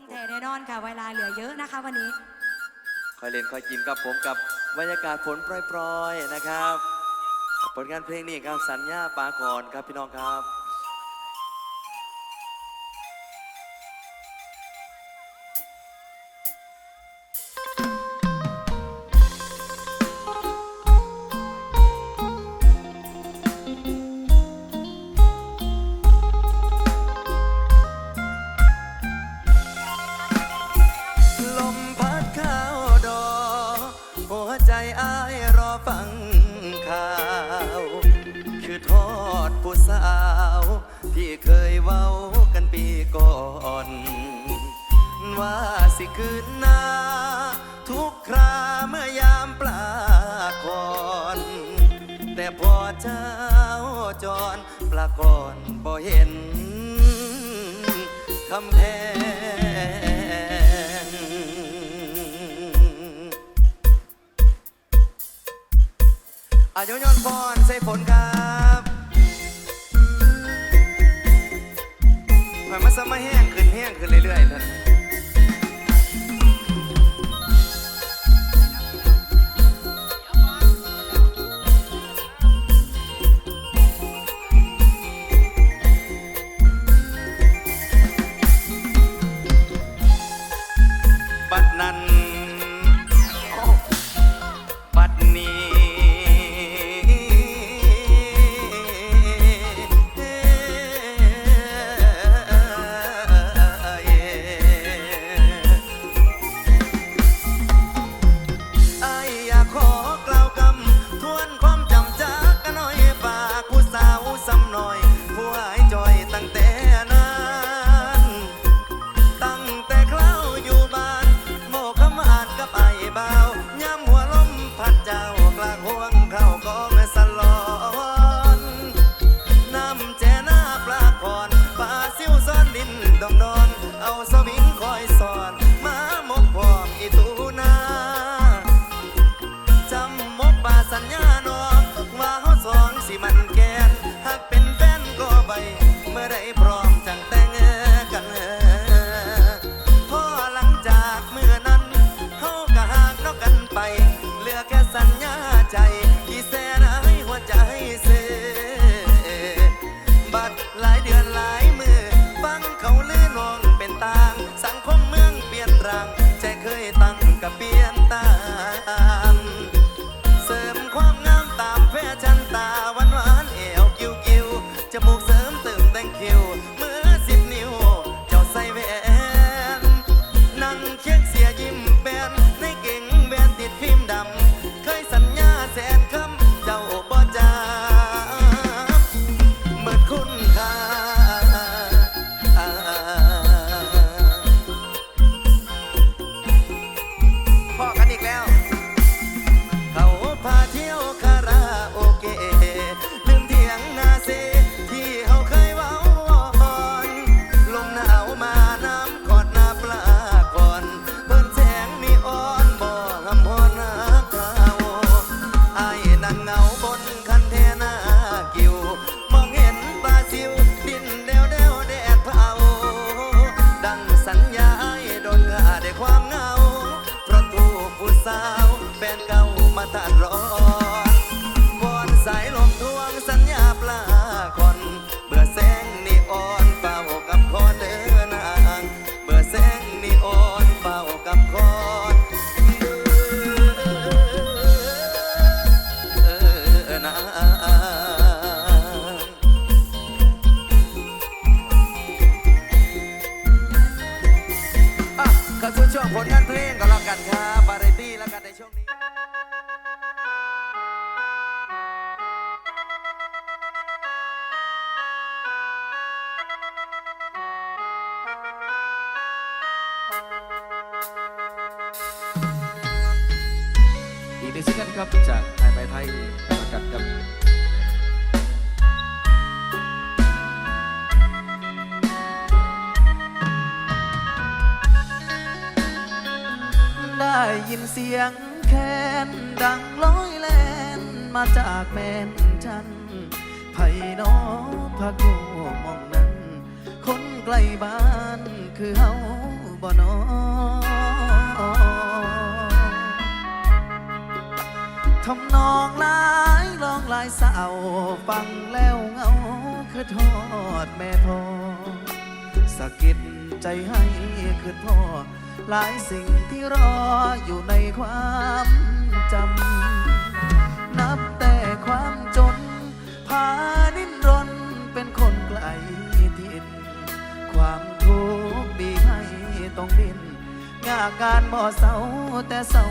มแท้แน่นอนค่ะ เวลาเหลือเยอะนะคะ วันนี้ คอยเล่นคอยกินกับผมกับบรรยากาศฝนโปรยๆนะครับ ผลงานเพลงนี้ครับสัญญาปากอนครับพี่น้องครับ่เคยเว้ากันปีก่อน ว่าสิคืนหน้า ทุกคราเมื่อยามปลาคอน แต่พอเช้าจรปลากอนบ่เห็นคำแพงอายุย้อนพรใส่ผลกัน่อยมันสมัแห้งขึ้นแห้งขึ้นเรื่อยๆท่าน 边。 จากไทยไม้ไผ่สกัดกับได้ยินเสียงแคนดังล้อยแลนมาจากแม่นชันไผ่นอพะโกมองนั้น คนใกล้บ้านคือเฮาบ่นอำนองลายลองลายสาฟังแล้วเหงาคือทอดแม่ทอสะกิดใจให้คือพ่อหลายสิ่งที่รออยู่ในความจำ นับแต่ความจน พาดิ้นรนเป็นคนไกลถิ่นความทุกข์บีให้ต้องดิ้นงาการบ่เศร้าแต่เศร้า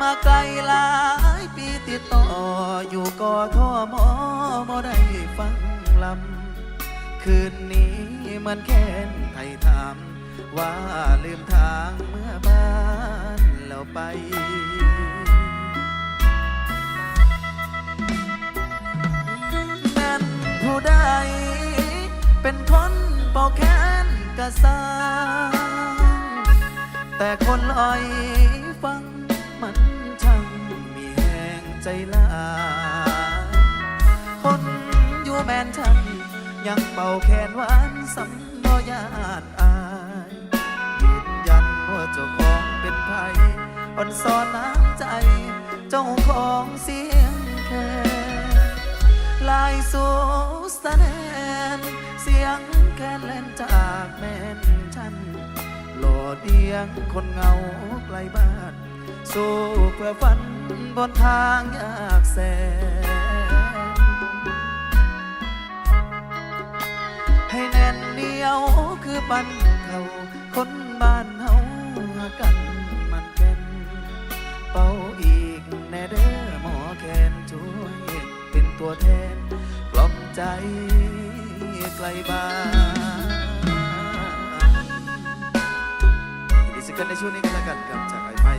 มาไกลหลายปีติดต่ออยู่กอทอมอบ่ได้ฟังลำ คืนนี้มันแค้นไทยถาม ว่าลืมทางเมื่อบ้านเราไปแม่นผู้ใดเป็นคนเป่าแค้นกระสร้างแต่คนลอย ใจลาย คนอยู่แมนฉัน ยังเป่าแขนหวานสำนอยานอายยืนยันว่าเจ้าของเป็นไผอ่อนสอนน้ำใจ เจ้าของเสียงแค่ลายสูสแนนเสียงแค่เล่นจากแม่นฉันโหลดเดียงคนเงาไกลบ้าน สู้เพื่อฝัน บนทางยากแสนให้แน่นเหนียวคือปันเขาคนบ้านเฮากันมันแก่นเป่าอีกแน่เด้อหมอแคนช่วยเป็นตัวแทนปลอบใจไกลบ้านนดีสิกันในช่วงนี้กันแล้วกันครับจากไอ้ไม้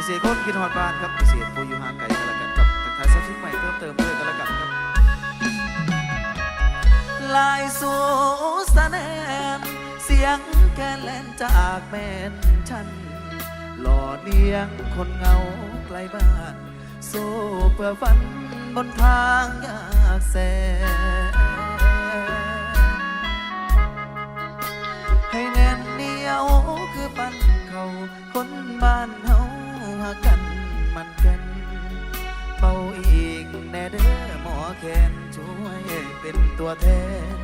พิเศษคนคิดฮอดบ้านครับพิเศษผู้อยู่ห่างไกลกันล้วกันครับทักทายสักชิดใหม่เพิ่มเติมด้วยกันล้วกันครับลายสู่สแนมเสียงแกนแลนจากแม่นฉันหล่อเลี้ยงคนเงาไกลบ้านสู้เพื่อฝันบนทางยากแสนให้แน่นเหนียวคือปันเขาคนบ้านเฮา กันมันแก่นเป่าอีกแน่เด้อหมอแคนช่วยเป็นตัวแทน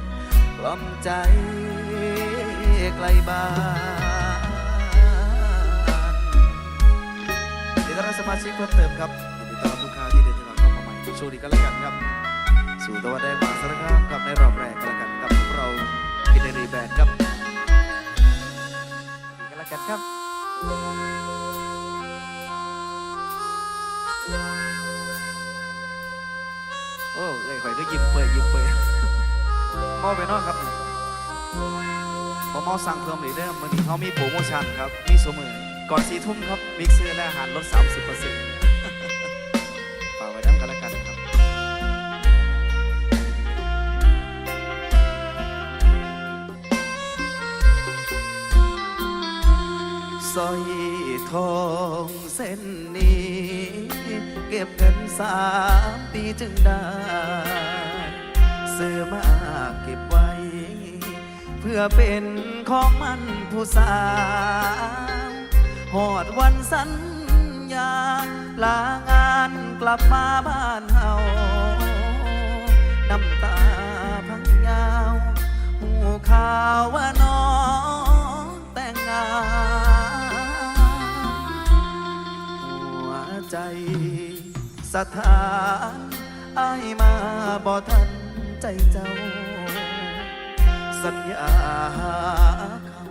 กล่อมใจไกลบ้านเดี๋ยวท่าสมาชิกเพิ่มเติมครับยินดีต้อนรับลูกค้าที่เดินทางเข้ามาใหม่โชคดีกันแล้วกันครับ สู่ตะวันแดงบางสารคามครับในรอบแรกกันแล้วกันกับพวกเรากินในรีแบนด์ครับดีกันแล้วกันครับ ข่อยก็ยิ้มเปื่อยยิ้มเปื่อเมาไปนอนครับพอเมาสั่งเพิ่มเลยเด้อมื้อนี้เขามีโปรโมชั่นครับ มีสมือก่อนสี่ทุ่มครับมิกเซอร์และอาหารลด 30%ฝากไว้ด้านกันแล้วกันครับสร้อยทองเส้นนี้ เก็บเงินสามปีจึงได้ ซื้อมาเก็บไว้ เพื่อเป็นของมันผู้สาวหอดวันสัญญา ลางานกลับมาบ้านเฮาน้ำตาพังยาว หูข่าวว่าน้องแต่งงานหัวใจสถานอายมาบ่ทัน ใจเจ้า สัญญาเขา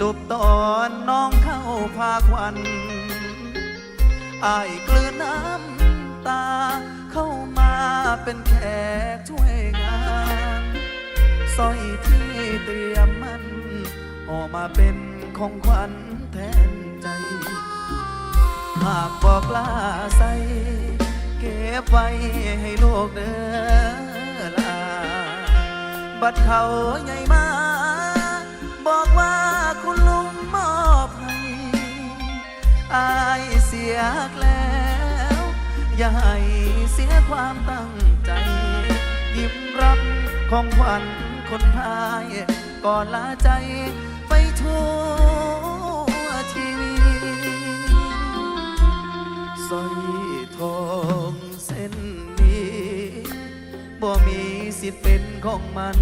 จบตอนน้องเข้าพาควันอายกลืนน้ำตาเข้ามาเป็นแขกช่วยงานสร้อยที่เตรียมมันออกมาเป็นของขวัญแทนใจ หากบอกลาใสเก็บไว้ให้โลกเด้อ บัดเขาใหญ่มา บอกว่าคุณลุงมอบให้อายเสียแล้ว อย่าให้เสียความตั้งใจ ยิ้มรับของขวัญคนพาย ก่อนลาใจไปทั่วทีวีสร้อยทองเส้น บ่มีสิทธิ์เป็นของมัน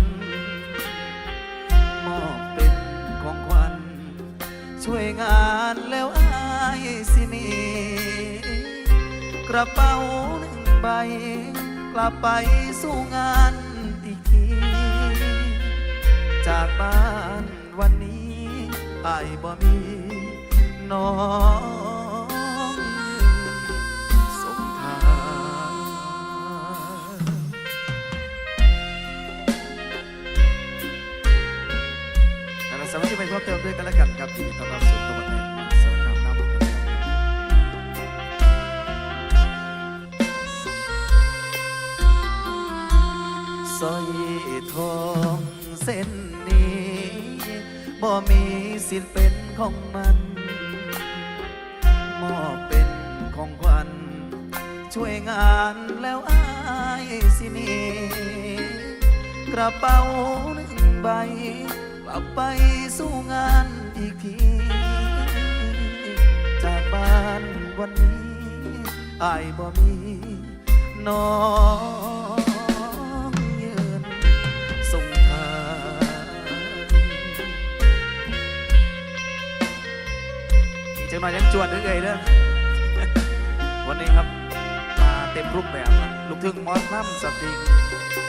มอบเป็นของขวัญช่วยงานแล้วอายสิหนีกระเป๋าหนึ่งใบ กลับไปสู้งานอีกที จากบ้านวันนี้อายบ่มีน้อง การสดีไปเพิ่มเติมด้วยกันแล้วกันครับที่ต้อนรับสู่ตัวแทนมาสารคามน้ำมันครับสร้อยทองเส้นนี้บ่มีสิทธิ์เป็นของมันมอบเป็นของขวัญช่วยงานแล้วอายสินีกระเป๋าหนึ่งใบ ลับไปสู้งานอีกที จากบ้านวันนี้อายบ่มีน้องยืนส่งทางอีกจังหน่อยยังจวดเรื่อยๆเด้อวันนี้ครับมาเต็มรูปแบบนะลูกทุ่งมอสน้ำสตริง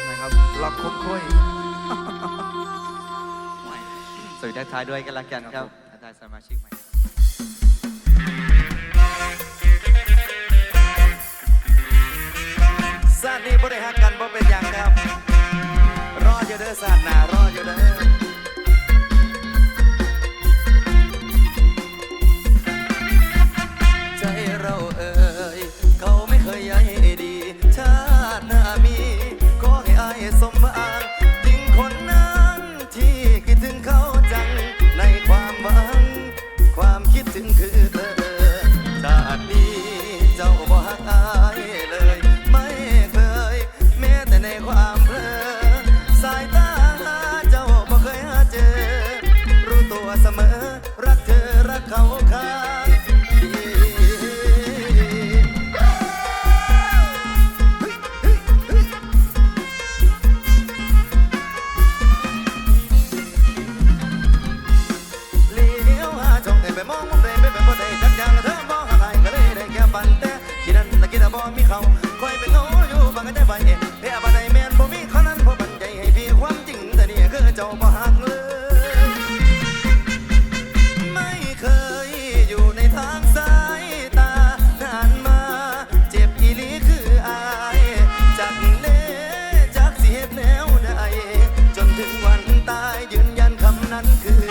นะครับล็อกคมค่อย สวัสดีทักทายด้วยกันละกันครับทักทายสมาชิกใหม่ นั้นคือ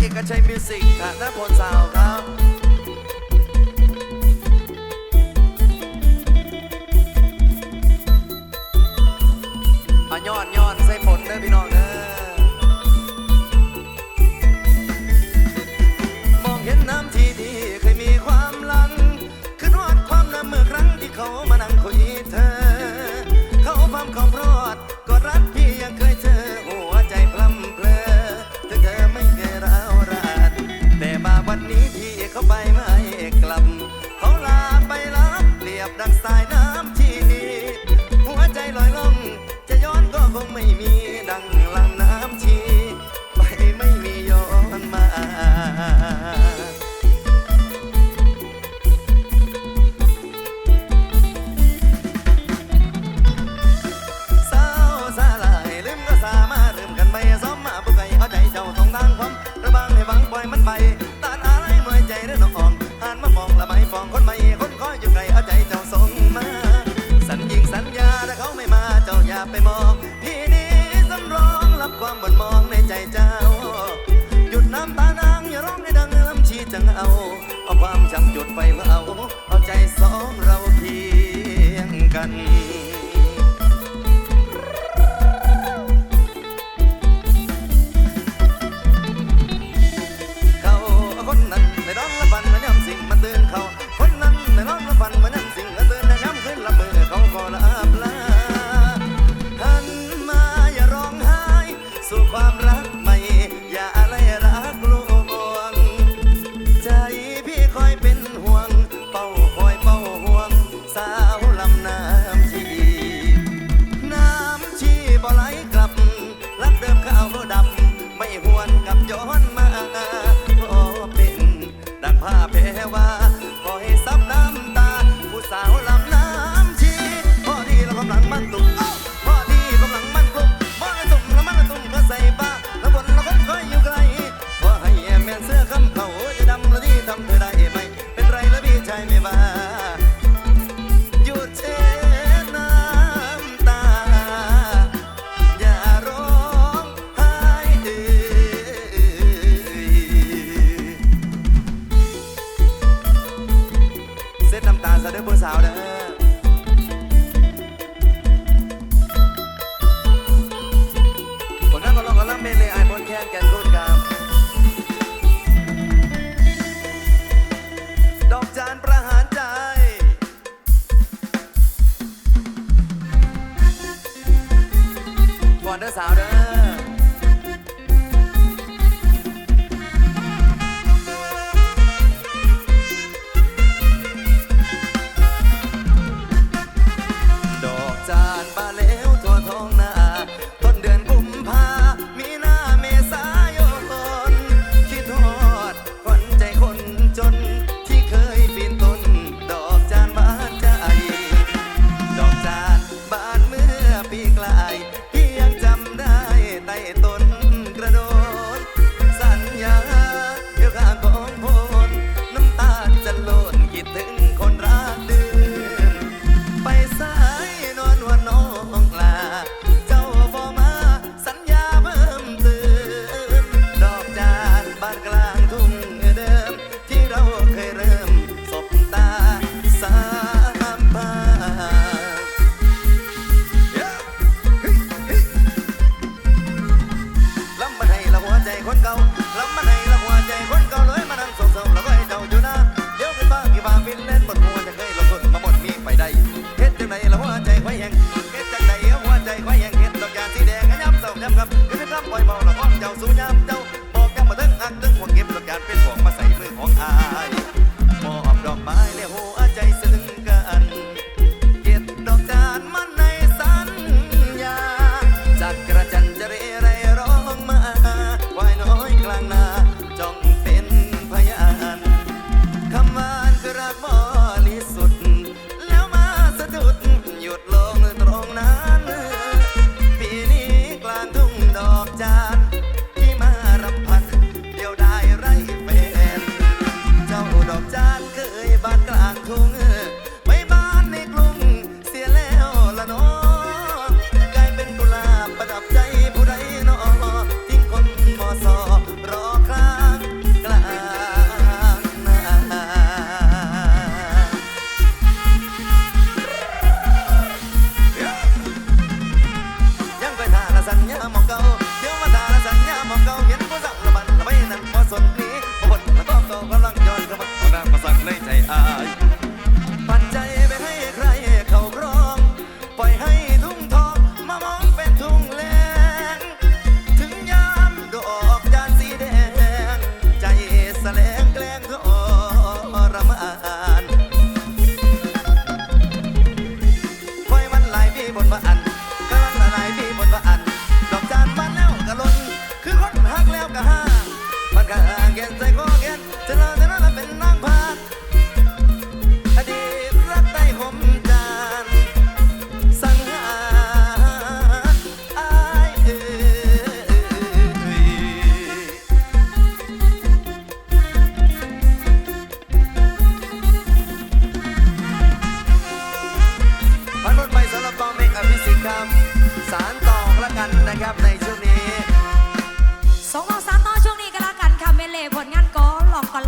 เอกชัยมิวสิกฐานะพลสาวครับ cantar. ได้ตน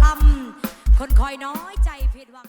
ลำคนคอยน้อยใจผิดหวัง